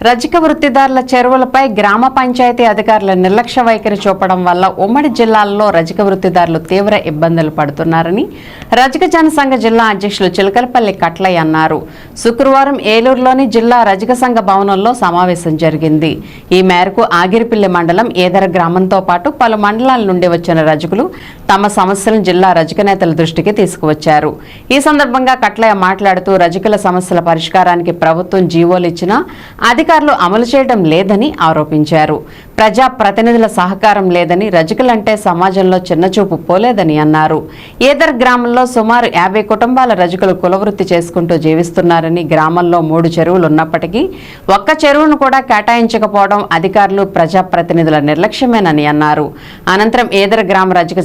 రజక వృత్తిదారుల చెరువులపై గ్రామ పంచాయతీ అధికారుల నిర్లక్ష్య వైఖరి చూపడం వల్ల ఉమ్మడి జిల్లాల్లో రజక వృత్తిదారులు తీవ్ర ఇబ్బందులు పడుతున్నారని రజక జనసంఘ జిల్లా అధ్యక్షులు చిలకలపల్లి కట్లయ్య అన్నారు. శుక్రవారం ఏలూరులోని జిల్లా రజక సంఘ భవనంలో సమావేశం జరిగింది. ఈ మేరకు ఆగిరిపిల్లి మండలం ఏదర గ్రామంతో పాటు పలు మండలాల నుండి వచ్చిన రజకులు తమ సమస్యలను జిల్లా రజక నేతల దృష్టికి తీసుకువచ్చారు. ఈ సందర్భంగా కట్లయ్య మాట్లాడుతూ రజకుల సమస్యల పరిష్కారానికి ప్రభుత్వం జీవోలు ఇచ్చినా అధికారులు అమలు చేయడం లేదని ఆరోపించారు. ప్రజా ప్రతినిధుల సహకారం లేదని రజకులంటే సమాజంలో చిన్నచూపు పోలేదని అన్నారు. ఏదర్ గ్రామంలో సుమారు యాభై కుటుంబాల రజకులు కులవృత్తి చేసుకుంటూ జీవిస్తున్నారని గ్రామంలో మూడు చెరువులు ఉన్నప్పటికీ ఒక్క చెరువును కూడా కేటాయించకపోవడం అధికారులు ప్రజాప్రతినిధుల నిర్లక్ష్యమేనని అన్నారు. అనంతరం ఏదర్ గ్రామ రజక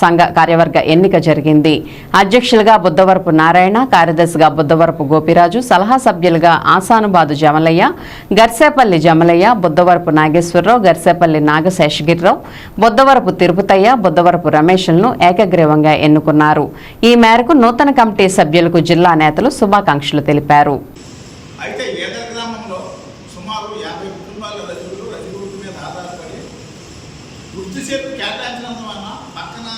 సంఘ కార్యవర్గ ఎన్నిక జరిగింది. అధ్యక్షులుగా బుద్ధవరపు నారాయణ కార్యదర్శిగా బుద్ధవరపు గోపిరాజు సలహా సభ్యులుగా ఆసానుబాదు జమలయ్య గర్సేపల్లి జమలయ్య బుద్ధవరపు నాగేశ్వరరావు గర్సేపల్లి నాగశేషగిరిరావు బుద్ధవరపు తిరుపతయ్య బుద్ధవరపు రమేష్లను ఏకగ్రీవంగా ఎన్నుకున్నారు. ఈ మేరకు నూతన కమిటీ సభ్యులకు జిల్లా నేతలు శుభాకాంక్షలు తెలిపారు. అయితే గ్రామంలో సుమారు యాభై కుటుంబాల మీద ఆధారపడి వృత్తి చేతి కేటాయించడం వలన పక్కన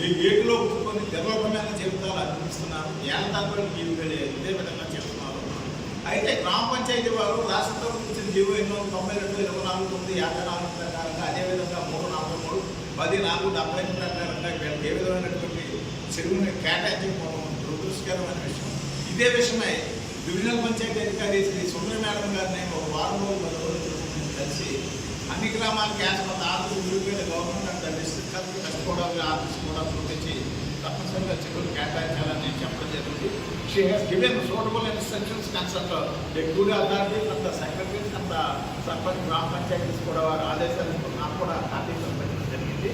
ఈ గేటులో కొన్ని డెవలప్మెంట్ చెబుతారు అనిపిస్తున్నారు. ఏళ్ళ తరబడి ఇదే విధంగా చెప్తున్నారు అయితే గ్రామ పంచాయతీ వారు రాష్ట్రంలో ఇచ్చిన జీవో ఎన్నో తొంభై రెండు ఇరవై నాలుగు తొమ్మిది యాభై నాలుగు ప్రకారంగా అదేవిధంగా మూడు నాలుగు మూడు పది నాలుగు డెబ్బై ఐదు ప్రకారంగా వీళ్ళకి ఏ విధమైనటువంటి చెరువుని కేటాయించకపోవడం దురదృష్టకరమైన విషయం. ఇదే విషయమై డివిజనల్ పంచాయతీ అధికారి శ్రీ సుందర మేడం గారిని ఒక వారం రోజులు పది రోజులు నేను కలిసి అన్ని గ్రామాలు క్యాష్ కొంత ఆర్థిక విలువైన గవర్నమెంట్ అండ్ డిస్ట్రిక్ట్ కలెక్టర్ కష్టపడాలి ఆఫీస్ కూడా చూపించి తప్పనిసరిగా చెరువులు కేటాయించాలని నేను చెప్పడం జరిగింది. She has given suitable instructions consult ఎక్కువగా అథారిటీస్ అంత సెక్రటరీస్ అంత సర్పంచ్ గ్రామ పంచాయతీస్ కూడా వారు ఆదేశాలు ఇస్తూ నాకు కూడా ఆదేశాలు పెట్టడం జరిగింది.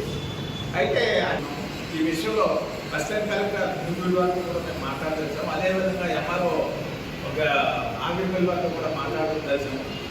అయితే ఈ విషయంలో అసిస్టెంట్ కలెక్టర్ హిందూ వారితో కూడా మేము మాట్లాడదలిసాం అదేవిధంగా ఎంఆర్ఓ ఒక ఆంగ్ల వారితో కూడా మాట్లాడడం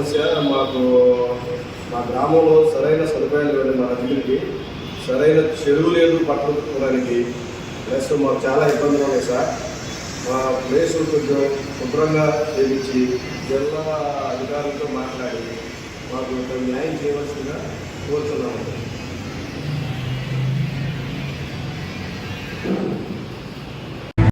సమస్య మాకు మా గ్రామంలో సరైన సదుపాయాలు లేవు మా రైతులకి సరైన చెరువు లేదు పట్టుకోవడానికి ప్లస్ మాకు చాలా ఇబ్బందులు ఉన్నాయి సార్. మా ప్లేస్ కొంచెం శుభ్రంగా చేయించి జిల్లా అధికారులతో మాట్లాడి మాకు కొంచెం న్యాయం చేయవలసిందిగా కోరుతున్నాము.